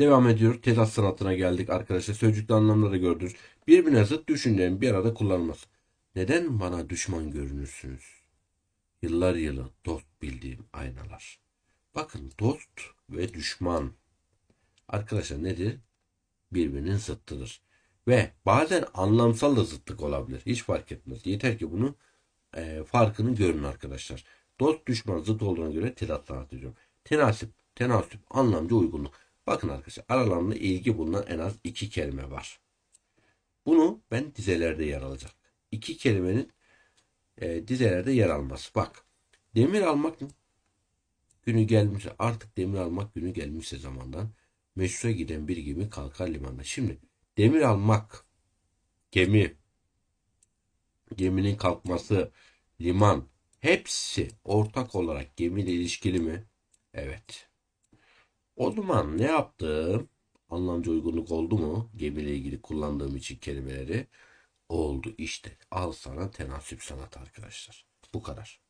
Devam ediyor. Tezat sanatına geldik arkadaşlar. Sözcükte anlamları gördünüz. Birbirine zıt düşüncelerin bir arada kullanılması. Neden bana düşman görünürsünüz? Yıllar yılı dost bildiğim aynalar. Bakın dost ve düşman. Arkadaşlar nedir? Birbirinin zıttıdır. Ve bazen anlamsal da zıtlık olabilir. Hiç fark etmez. Yeter ki bunu e, farkını görün arkadaşlar. Dost düşman zıt olduğuna göre tezatlar atacağım. Tenasip, tenasüp, anlamcı uygunluk. Bakın arkadaşlar aralarında ilgi bulunan en az iki kelime var. Bunu ben dizelerde yer alacak. İki kelimenin e, dizelerde yer alması. Bak demir almak günü gelmişse artık demir almak günü gelmişse zamandan meşrua giden bir gemi kalkar limanda. Şimdi demir almak gemi geminin kalkması liman hepsi ortak olarak gemiyle ilişkili mi? Evet. O zaman ne yaptım? Anlamcı uygunluk oldu mu? Gemiyle ilgili kullandığım için kelimeleri oldu işte. Al sana tenasüp sanat arkadaşlar. Bu kadar.